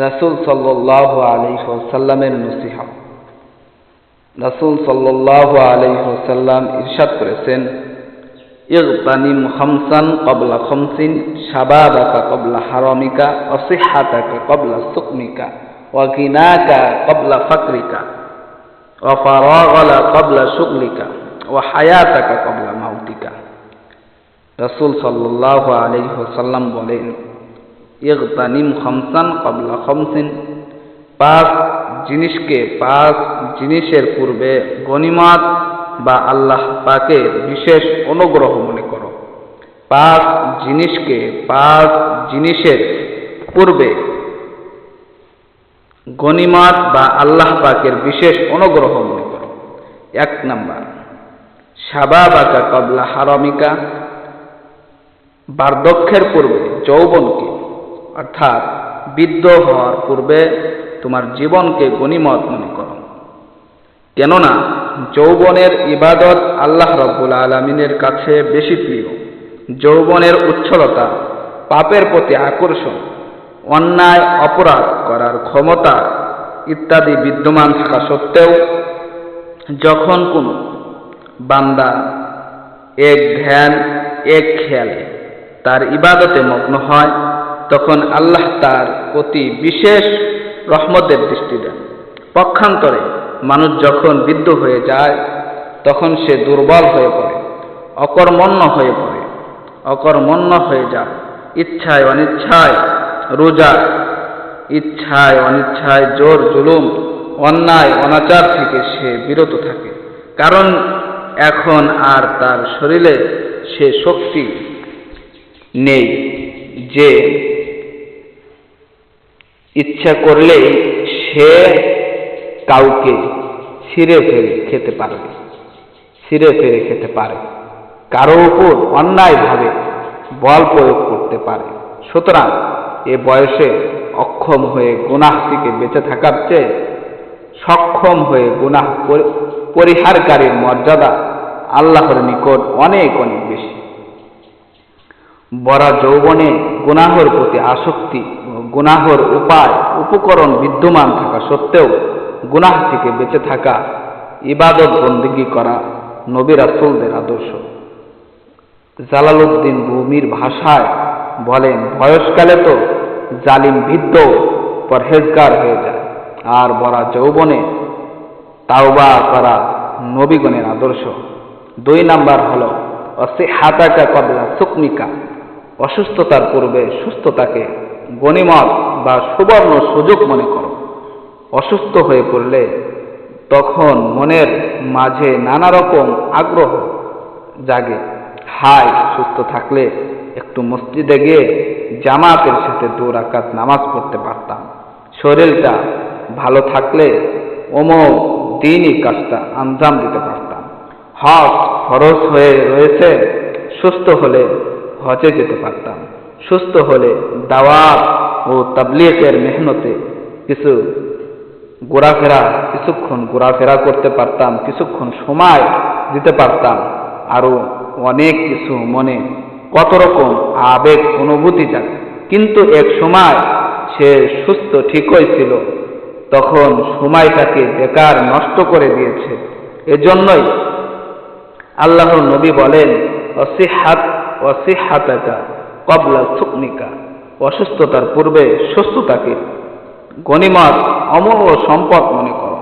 রাসুল সাল্লাহ আলহিহসাল্লামের নসিহা রাসুল সাল্লাহ আলহিহসাল্লাম ইরশাদ করেছেন ইগতানিম খমসান কবলা খমসিন শাবাবাকা কবলা হারমিকা অসিহাতাকা কবলা সুকমিকা ওয়াকিনাকা কবলা ফাকরিকা ওয়াফারগলা কবলা শুকলিকা ও হায়াতাকা কবলা মাউতিকা রসুল সাল্লাহ আলহিহসাল্লাম বলেন ইগতানিম খমসান কবলা খমসিন। পাঁচ জিনিসকে, পাঁচ জিনিসের পূর্বে গনিমাত বা আল্লাহ পাকের বিশেষ অনুগ্রহ মনে করো। পাঁচ জিনিসকে, পাঁচ জিনিসের পূর্বে গনিমাত বা আল্লাহ পাকের বিশেষ অনুগ্রহ মনে করো। এক নাম্বার সাবাবাকা কবলা হারমিকা। বার্ধক্যের পূর্বে যৌবনকে। অর্থাৎ বৃদ্ধ হওয়ার পূর্বে তোমার জীবনকে গণিমত মনে করো। কেননা যৌবনের ইবাদত আল্লাহ রব্বুল আলমিনের কাছে বেশি প্রিয়। যৌবনের উচ্ছলতা, পাপের প্রতি আকর্ষণ, অন্যায়, অপরাধ করার ক্ষমতা ইত্যাদি বিদ্যমান থাকা সত্ত্বেও যখন কোনো বান্দা এক ধ্যান, এক খেয়ালে তার ইবাদতে মগ্ন হয় তখন আল্লাহ তার প্রতি বিশেষ রহমতের দৃষ্টি দেন। পক্ষান্তরে মানুষ যখন বৃদ্ধ হয়ে যায়, তখন সে দুর্বল হয়ে পড়ে, অকর্মণ্য হয়ে পড়ে, অকর্মণ্য হয়ে যায়। ইচ্ছায় অনিচ্ছায় রোজা, ইচ্ছায় অনিচ্ছায় জোর জুলুম, অন্যায়, অনাচার থেকে সে বিরত থাকে। কারণ এখন আর তার শরীরে সে শক্তি নেই যে ইচ্ছা করলেই সে কাউকে ছিঁড়ে ফেরে খেতে পারবে ছিঁড়ে ফেরে খেতে পারে। কারও উপর অন্যায়ভাবে বল প্রয়োগ করতে পারে। সুতরাং এ বয়সে অক্ষম হয়ে গুনাহ থেকে বেঁচে থাকার চেয়ে সক্ষম হয়ে গুনাহ পরিহারকারীর মর্যাদা আল্লাহর নিকট অনেক অনেক বেশি। বরা যৌবনে গুনাহর প্রতি আসক্তি গুনাহর উপায়, উপকরণ বিদ্যমান থাকা সত্ত্বেও গুনাহ থেকে বেঁচে থাকা ইবাদত বন্দিগি করা নবী রাসুলদের আদর্শ। জালালউদ্দিন রুমির ভাষায় বলেন, বয়সকালে তো জালিম ভিদ্ধ পরহেজগার হয়ে যায়, আর বরা যৌবনে তাওবা করা নবীগণের আদর্শ। দুই নাম্বার হল অসে হাতাকা কবলা সুকমিকা, অসুস্থতার পূর্বে সুস্থতাকে গণিমত বা সুবর্ণ সুযোগ মনে করো। অসুস্থ হয়ে পড়লে তখন মনের মাঝে নানা রকম আগ্রহ জাগে। হাই, সুস্থ থাকলে একটু মসজিদে গিয়ে জামাতের সাথে দু রাকাত নামাজ পড়তে পারতাম। শরীরটা ভালো থাকলে অমোক দিনই কাজটা আঞ্জাম দিতে পারতাম। হজ খরচ হয়ে রয়েছে, সুস্থ হলে হজে যেতে পারতাম। সুস্থ হলে দাওয়াত ও তাবলিগের মেহনতে কিছু ঘোরাফেরা, কিছুক্ষণ ঘোরাফেরা করতে পারতাম, কিছুক্ষণ সময় দিতে পারতাম। আরও অনেক কিছু মনে কত রকম আবেগ অনুভূতি জাগে। কিন্তু এক সময় সে সুস্থ ঠিকই ছিল তখন সময়টাকে বেকার নষ্ট করে দিয়েছে। এজন্যই আল্লাহর নবী বলেন, অসিহাত, অসিহাতাকা। কবলা সুকনিকা অসুস্থতার পূর্বে সুস্থতাকে গণিমত অমূল্য সম্পদ মনে করো।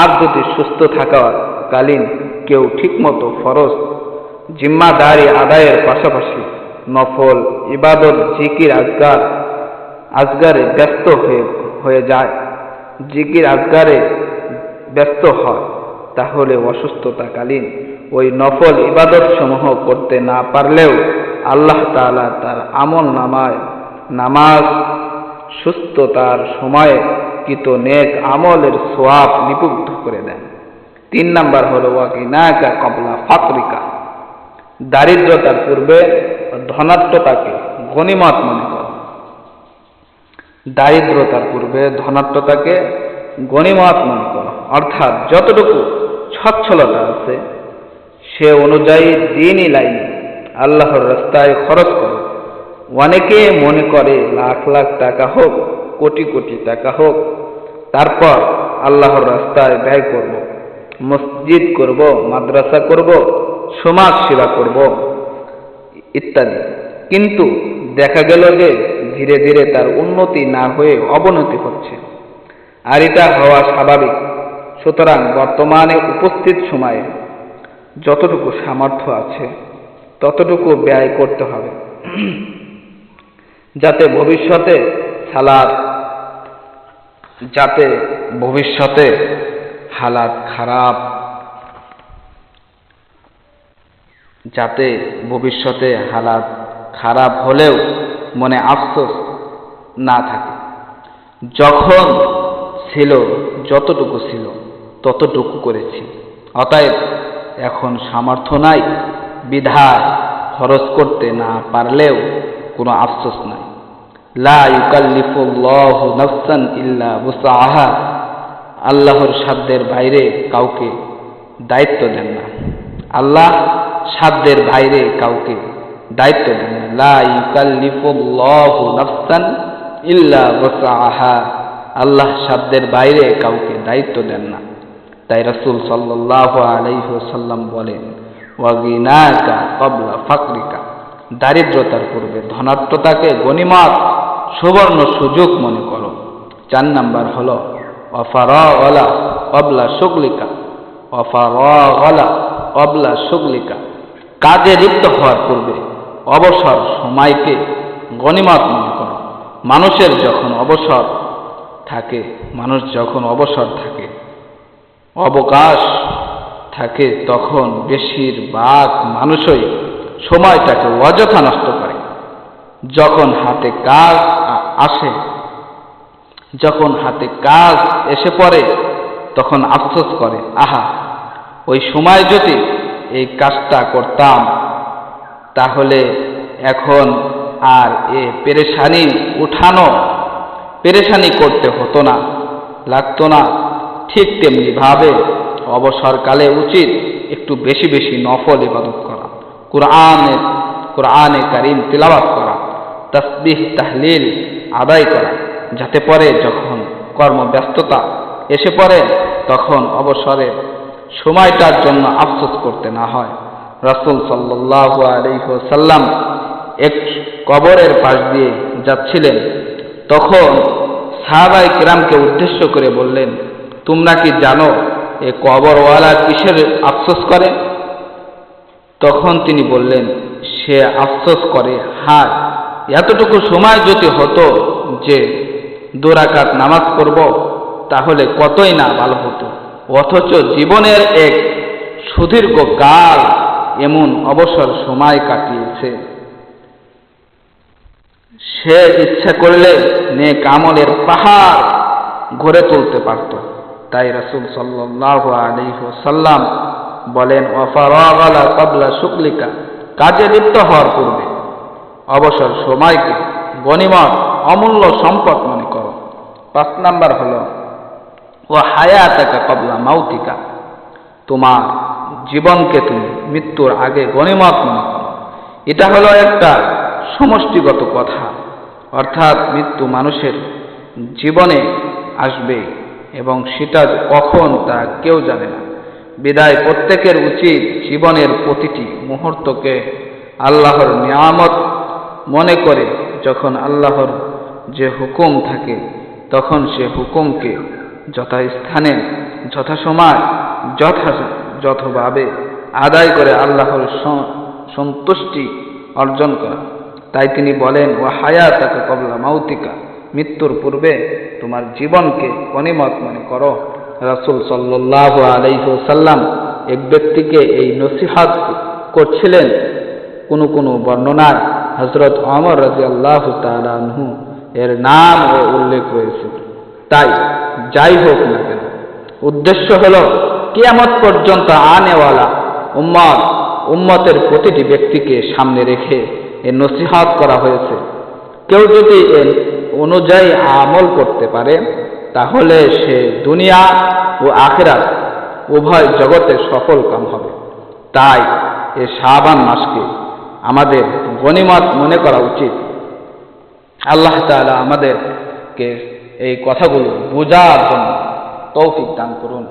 আর যদি সুস্থ থাকাকালীন কেউ ঠিকমতো ফরজ, জিম্মাদারি আদায়ের পাশাপাশি নফল, ইবাদত, জিকির, আজগার, আজগারে ব্যস্ত হয়ে হয়ে যায়, জিকির, আজগারে ব্যস্ত হয়, তাহলে অসুস্থতাকালীন ওই নফল ইবাদত সমূহ করতে না পারলেও আল্লাহ তালা তার আমল নামায়, নামাজ, সুস্থতার সময়ে কিত নেক আমলের সোয়াব নিপুগ্ধ করে দেন। তিন নাম্বার হলো ওয়াকিনাকা কবলা ফাকরিকা দারিদ্রতার পূর্বে ধনাত্মতাকে গণিমত মনে কর। দারিদ্রতার পূর্বে ধনাত্মতাকে গণিমত মনে কর। অর্থাৎ যতটুকু সচ্ছলতা আছে, সে অনুযায়ী দিনই লাইনে। আল্লাহর রাস্তায় খরচ করো। অনেকে মনে করে লাখ লাখ টাকা হোক, কোটি কোটি টাকা হোক, তারপর আল্লাহর রাস্তায় ব্যয় করব, মসজিদ করব, মাদ্রাসা করব, সমাজ সেবা করব, ইত্যাদি। কিন্তু দেখা গেল যে ধীরে ধীরে তার উন্নতি না হয়ে অবনতি হচ্ছে। আর এটা হওয়া স্বাভাবিক। সুতরাং বর্তমানে উপস্থিত সময়ে যতটুকু সামর্থ্য আছে ততটুকু ব্যয় করতে হবে। যাতে ভবিষ্যতে সালাদ যাতে ভবিষ্যতে হালাত খারাপ, যাতে ভবিষ্যতে হালাত খারাপ হলেও মনে আফসোস না থাকে। যখন ছিল যতটুকু ছিল, ততটুকু করেছি। অতএব এখন সামর্থ্য নাই বিধায় খরচ করতে না পারলেও কোনো আফসোস নাই। লা ইল্লা আল্লাহর সাধ্যের বাইরে কাউকে দায়িত্ব দেন না। আল্লাহ সাধ্যের বাইরে কাউকে দায়িত্ব দেন না। লা ইল্লা বুসআহা আল্লাহ সাধ্যের বাইরে কাউকে দায়িত্ব দেন না। তাই রাসূল সাল্লাল্লাহু আলাইহি ওয়াসাল্লাম বলেন ওয়াগিনাকা ক্বাবলা ফাকরিকা। দারিদ্রতার পূর্বে ধনাত্মতাকে গণিমত, সুবর্ণ সুযোগ মনে করো। চার নাম্বার হলো অফারলা অবলা শুকলিকা। অফারলা অবলা শুকলিকা। কাজে লিপ্ত হওয়ার পূর্বে অবসর সময়কে গণিমত মনে করো। মানুষের যখন অবসর থাকে, মানুষ যখন অবসর থাকে, অবকাশ থাকে, তখন বেশিরভাগ মানুষই সময়টাকে অযথা নষ্ট করে। যখন হাতে কাজ আসে, যখন হাতে কাজ এসে পড়ে, তখন আফসোস করে, আহা, ওই সময় যদি এই কাজটা করতাম, তাহলে এখন আর এ পেরেশানি উঠানো, পেরেশানি করতে হতো না, লাগতো না। ঠিক তেমনি ভাবে অবসরকালে উচিত একটু বেশি বেশি নফল ইবাদত করা কোরআনের কোরআনে কারিম তিলাবাত করা, তসবিহ, তাহলিল আদায় করা, যাতে পরে যখন কর্মব্যস্ততা এসে পড়ে তখন অবসরে সময়টার জন্য আফসোস করতে না হয়। রাসূল সাল্লাল্লাহু আলাইহি ওয়াসাল্লাম এক কবরের পাশ দিয়ে যাচ্ছিলেন। তখন সাহাবাই কিরামকে উদ্দেশ্য করে বললেন, তোমরা কি জানো এ কবরওয়ালা কিসের আফসোস করে? তখন তিনি বললেন, সে আফসোস করে হার এতটুকু সময় যদি হতো যে দোরাকাত নামাজ পড়ব, তাহলে কতই না ভালো হতো। অথচ জীবনের এক সুদীর্ঘ কাল এমন অবসর সময় কাটিয়েছে। সে ইচ্ছা করলে নে আমলের পাহাড় গড়ে তুলতে পারত। তাই রাসূল সাল্লাল্লাহু আলাইহি ওয়াসাল্লাম বলেন ওয়াফারাগালা কাবলা শুকলিকা কাজে লিপ্ত হওয়ার পূর্বে অবসর সময়কে গনিমত অমূল্য সম্পদ মনে করো। পাঁচ নাম্বার হলো ও হায়াতাকা কবলা মাউতিকা তোমার জীবনকে তুমি মৃত্যুর আগে গণিমত মনে করো। এটা হলো একটা সমষ্টিগত কথা। অর্থাৎ মৃত্যু মানুষের জীবনে আসবে এবং সেটা কখন তা কেউ জানে না। বিদায় প্রত্যেকের উচিত জীবনের প্রতিটি মুহূর্তকে আল্লাহর নিয়ামত মনে করে যখন আল্লাহর যে হুকুম থাকে, তখন সে হুকুমকে যথাস্থানে, যথাসময় যথা যথভাবে আদায় করে আল্লাহর সন্তুষ্টি অর্জন করা। তাই তিনি বলেন ও হায়া তাকে কবলা মাউতিকা। মৃত্যুর পূর্বে তোমার জীবনকে অনিমত মনে করো। রাসূল সাল্লাল্লাহু আলাইহি ওয়াসাল্লাম এক ব্যক্তিকে এই নসিহাত করছিলেন কোনো কোনো বর্ণনায়। হজরত অমর রাজিয়াল্লাহু তাআলা আনহু এর নাম ও উল্লেখ রয়েছে। তাই যাই হোক না কেন, উদ্দেশ্য হল কিয়ামত পর্যন্ত আনেওয়ালা উম্মত, উম্মতের প্রতিটি ব্যক্তিকে সামনে রেখে এ নসিহাত করা হয়েছে। কেউ যদি এর অনুযায়ী আমল করতে পারে, তাহলে সে দুনিয়া ও আখেরাত উভয় জগতে সফল কাম হবে। তাই এ শাহবান মাসকে আমাদের গণিমত মনে করা উচিত। আল্লাহ তালা আমাদেরকে এই কথাগুলো বোঝার জন্য তৌফিক দান করুন।